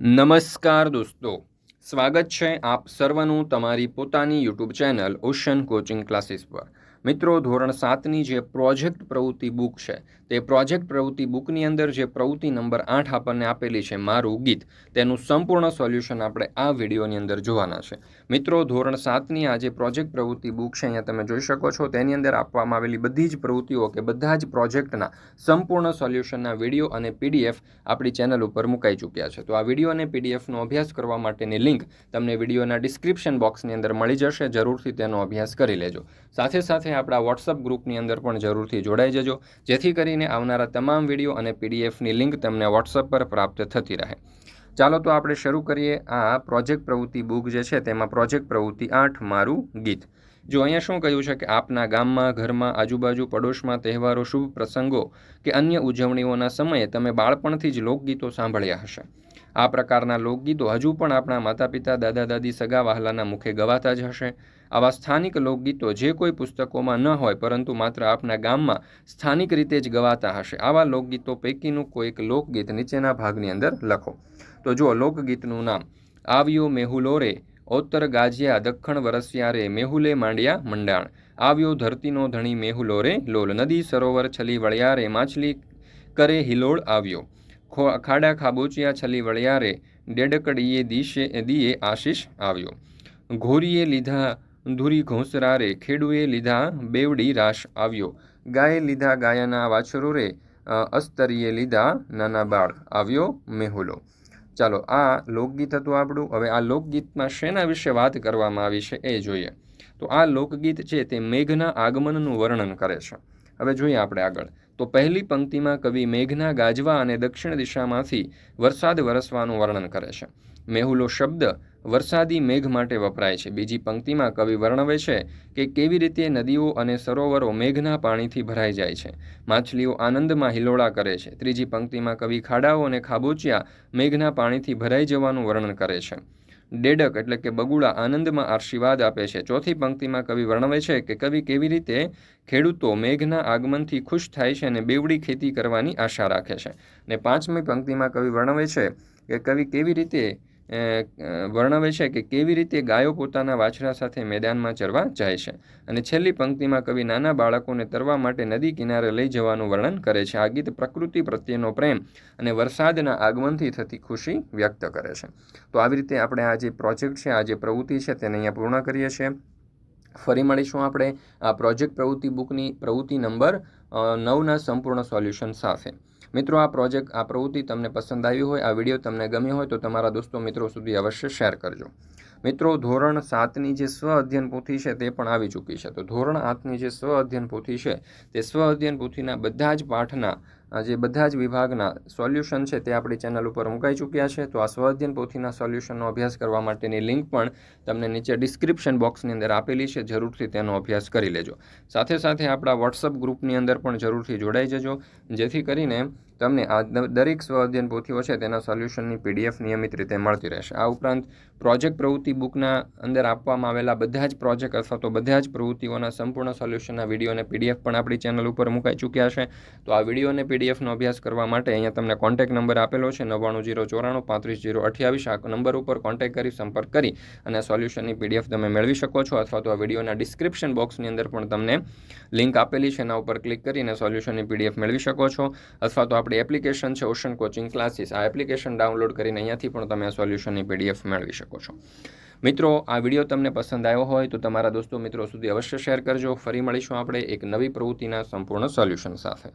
નમસ્કાર દોસ્તો. સ્વાગત છે આપ સર્વનું તમારી પોતાની YouTube channel Ocean coaching classes પર. મિત્રો, ધોરણ સાતની જે પ્રોજેક્ટ પ્રવૃત્તિ બુક છે, તે પ્રોજેક્ટ પ્રવૃત્તિ બુકની અંદર જે પ્રવૃત્તિ નંબર આઠ આપણને આપેલી છે, મારું ગીત, તેનું સંપૂર્ણ સોલ્યુશન આપણે આ વિડીયોની અંદર જોવાના છે. મિત્રો, ધોરણ સાતની આ જે પ્રોજેક્ટ પ્રવૃત્તિ બુક છે, અહીંયા તમે જોઈ શકો છો, તેની અંદર આપવામાં આવેલી બધી જ પ્રવૃત્તિઓ કે બધા જ પ્રોજેક્ટના સંપૂર્ણ સોલ્યુશનના વીડિયો અને પીડીએફ આપણી ચેનલ ઉપર મુકાઈ ચૂક્યા છે. તો આ વીડિયો અને પીડીએફનો અભ્યાસ કરવા માટેની લિંક તમને વિડીયોના ડિસ્ક્રિપ્શન બોક્સની અંદર મળી જશે. જરૂરથી તેનો અભ્યાસ કરી લેજો. સાથે સાથે આપણા વોટ્સઅપ ગ્રુપની અંદર પણ જરૂરથી જોડાઈ જજો. જેથી કરીને આવનારા તમામ વીડિયો અને પીડીએફની લિંક તમને વોટ્સઅપ પર પ્રાપ્ત થતી રહે. ચાલો તો આપણે શરૂ કરીએ આ પ્રોજેક્ટ પ્રવૃત્તિ બુક જે છે તેમાં પ્રોજેક્ટ પ્રવૃત્તિ આઠ મારું ગીત. જો અહીંયા શું કહ્યું છે કે આપના ગામમાં, ઘરમાં, આજુબાજુ, પડોશમાં તહેવારો, શુભ પ્રસંગો કે અન્ય ઉજવણીઓના સમયે તમે બાળપણથી જ લોકગીતો સાંભળ્યા હશે. આ પ્રકારના લોકગીતો હજુ પણ આપણા માતા પિતા દાદા, દાદી, સગા વહાલાના મુખે ગવાતા જ હશે. આવા સ્થાનિક લોકગીતો જે કોઈ પુસ્તકોમાં ન હોય, પરંતુ માત્ર આપના ગામમાં સ્થાનિક રીતે જ ગવાતા હશે. આવા લોકગીતો પૈકીનું કોઈક લોકગીત નીચેના ભાગની અંદર લખો. તો જુઓ, લોકગીતનું નામ. આવ્યો મેહુલો રે ઓત્તર ગાજિયા, દખ્ખણ વરસ્યા રે, મેહુલે માંડ્યા મંડાણ. આવ્યો ધરતીનો ધણી મેહુલો રે, લોલ નદી સરોવર છલી વળ્યા રે, માછલી કરે હિલોળ આવ્યો. ખાડા ખાબોચિયા છલી વળિયારે ડેડકડીએ દિશે દીએ આશીષ આવ્યો. ઘોરીએ લીધા ધૂરી ઘોંસરા રે ખેડૂએ લીધા બેવડી રાશ આવ્યો. ગાયે લીધા ગાયાના વાછરો રે અસ્તરીએ લીધા નાના બાળ આવ્યો મેહુલો. ચાલો, આ લોકગીત હતું આપણું. હવે આ લોકગીતમાં શેના વિશે વાત કરવામાં આવી છે એ જોઈએ. તો આ લોકગીત છે તે મેઘના આગમનનું વર્ણન કરે છે. હવે જોઈએ આપણે આગળ. તો પહેલી પંક્તિમાં કવિ મેઘના ગાજવા અને દક્ષિણ દિશામાંથી વરસાદ વરસવાનું વર્ણન કરે છે. મેહુલો શબ્દ વરસાદી મેઘ માટે વપરાય છે. બીજી પંક્તિમાં કવિ વર્ણવે છે કે કેવી રીતે નદીઓ અને સરોવરો મેઘના પાણીથી ભરાઈ જાય છે. માછલીઓ આનંદમાં હિલોળા કરે છે. ત્રીજી પંક્તિમાં કવિ ખાડાઓ અને ખાબોચિયા મેઘના પાણીથી ભરાઈ જવાનું વર્ણન કરે છે. ડેડક એટલે કે બગુડા આનંદમાં આશીર્વાદ આપે છે. ચોથી પંક્તિમાં કવિ વર્ણવે છે કે કવિ કેવી રીતે ખેડૂતો મેઘના આગમનથી ખુશ થાય છે અને બેવડી ખેતી કરવાની આશા રાખે છે. ને પાંચમી પંક્તિમાં કવિ વર્ણવે છે કે કવિ કેવી રીતે વર્ણવે છે કે કેવી રીતે ગાયો પોતાના વાછરા સાથે મેદાનમાં ચરવા જાય છે અને છેલ્લી પંક્તિમાં કવિ નાના બાળકોને તરવા માટે નદી કિનારે લઈ જવાનું વર્ણન કરે છે. આ ગીત પ્રકૃતિ પ્રત્યેનો પ્રેમ અને વરસાદના આગમનથી થતી ખુશી વ્યક્ત કરે છે. તો આવી રીતે આપણે આ જે પ્રોજેક્ટ છે, આ જે પ્રવૃત્તિ છે તેને અહીંયા પૂર્ણ કરીએ છીએ. ફરી મળીશું આપણે આ પ્રોજેક્ટ પ્રવૃત્તિ બુકની પ્રવૃત્તિ નંબર નવના સંપૂર્ણ સોલ્યુશન સાથે. મિત્રો, આ પ્રોજેક્ટ, આ પ્રવૃત્તિ તમને પસંદ આવી હોય, આ વીડિયો તમને ગમ્યો હોય તો તમારા દોસ્તો મિત્રો સુધી અવશ્ય શેર કરજો. મિત્રો, ધોરણ સાતની જે સ્વ અધ્યયન પોથી છે તે પણ આવી ચૂકી છે. તો ધોરણ આઠની જે સ્વ અધ્યયન પોથી છે તે સ્વ અધ્યયન પોથીના બધા જ પાઠના જે બધા જ વિભાગના સોલ્યુશન છે તે આપણી ચેનલ ઉપર મુકાઈ ચૂક્યા છે. તો આ સ્વાધ્યન પોથીના સોલ્યુશનનો અભ્યાસ કરવા માટેની લિંક પણ તમને નીચે ડિસ્ક્રિપ્શન બોક્સની અંદર આપેલી છે. જરૂરથી તેનો અભ્યાસ કરી લેજો. સાથે સાથે આપણા વોટ્સઅપ ગ્રુપની અંદર પણ જરૂરથી જોડાઈ જજો. જેથી કરીને તમને આ દરેક સ્વાધ્યન પોથીઓ છે તેના સોલ્યુશનની પીડીએફ નિયમિત રીતે મળતી રહેશે. આ ઉપરાંત પ્રોજેક્ટ પ્રવૃત્તિ બુકના અંદર આપવામાં આવેલા બધા જ પ્રોજેક્ટ અથવા તો બધા જ પ્રવૃત્તિઓના સંપૂર્ણ સોલ્યુશનના વીડિયો અને પીડીએફ પણ આપણી ચેનલ ઉપર મુકાઈ ચૂક્યા છે. તો આ વીડિયો અને પીડીએફનો અભ્યાસ કરવા માટે અહીંયા તમને કોન્ટેક્ટ નંબર આપેલો છે, નવ્વાણું જીરો ચોરાણું પાંત્રીસ જીરો અઠ્યાવીસ. આ નંબર ઉપર કોન્ટેક્ટ કરી, સંપર્ક કરી અને સોલ્યુશનની પીડીએફ તમે મેળવી શકો છો અથવા તો આ વિડીયોના ડિસ્ક્રિપ્શન બોક્સની અંદર પણ તમને લિંક આપેલી છે. એના ઉપર ક્લિક કરીને સોલ્યુશનની પીડીએફ મેળવી શકો છો અથવા તો આપણી એપ્લિકેશન છે ઓશન કોચિંગ ક્લાસીસ આ એપ્લિકેશન ડાઉનલોડ કરીને અહીંયાથી પણ તમે આ સોલ્યુશનની પીડીએફ મેળવી શકો છો. મિત્રો, આ વીડિયો તમને પસંદ આવ્યો હોય તો તમારા દોસ્તો મિત્રો સુધી અવશ્ય શેર કરજો. ફરી મળીશું આપણે એક નવી પ્રવૃત્તિના સંપૂર્ણ સોલ્યુશન સાથે.